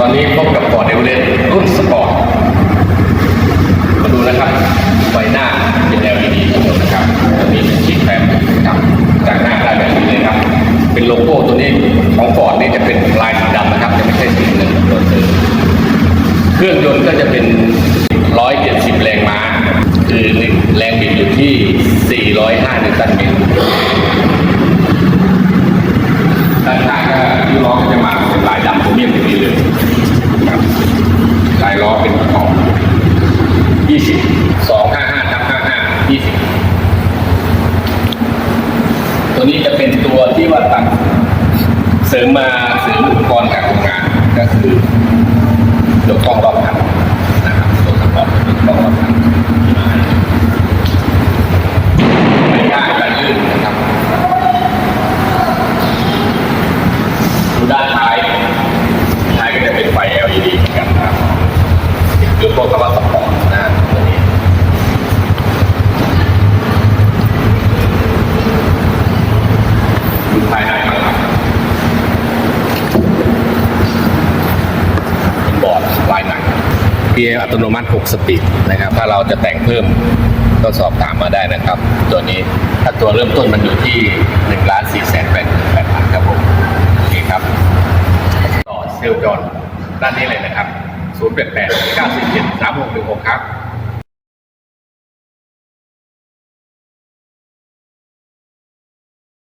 ตอนนี้พบกับฟอร์ดเอเวอเรสต์รุ่นสปอร์ต มาดูนะครับไฟหน้าเป็น LED ทั้งหมดนะครับจะมีเป็นชิ้นแบบครับจากหน้าได้แบบนี้เลยครับ เป็นโลโก้ตัวนี้ของฟอร์ดนี่จะเป็นลายสีดำนะครับ จะไม่ใช่สีเงินโดนเติมเครื่องยนต์ก็จะเป็น 170 แรงม้า คือแรงบิดอยู่ที่ 405นิวตันเมตรด้านข้างก็ที่ล้อก็จะมาเป็นลายดำโครเมียมอย่างนี้เลยครับ ล้อเป็นของยี่สิบสองห้าห้าทับห้าห้ายี่สิบตัวนี้จะเป็นตัวที่ว่าตัดเสริมมาเสริมอุปกรณ์การทำงานก็คือตัวกล้องรอบคันนะครับตัวสปอร์ตเป็นกล้องรอบคันไม่ยากการลื่นนะครับดูด้านท้ายท้ายก็จะเป็นไฟ LED เหมือนกันนะครับ คือพวกคำว่าสปอร์ตนะตัวนี้ดูภายในมันครับเป็นบอร์ดลายหนังเกียร์อัตโนมัติ 6 สปีดนะครับ ถ้าเราจะแต่งเพิ่มก็สอบถามมาได้นะครับ ตัวนี้ถ้าตัวเริ่มต้นมันอยู่ที่1ล้าน4แสน8 8พันครับผมโอเคครับต่อเซลล์จอนด้านนี้เลยนะครับ 0 8 8 9 7 3 6 1 6 ครับ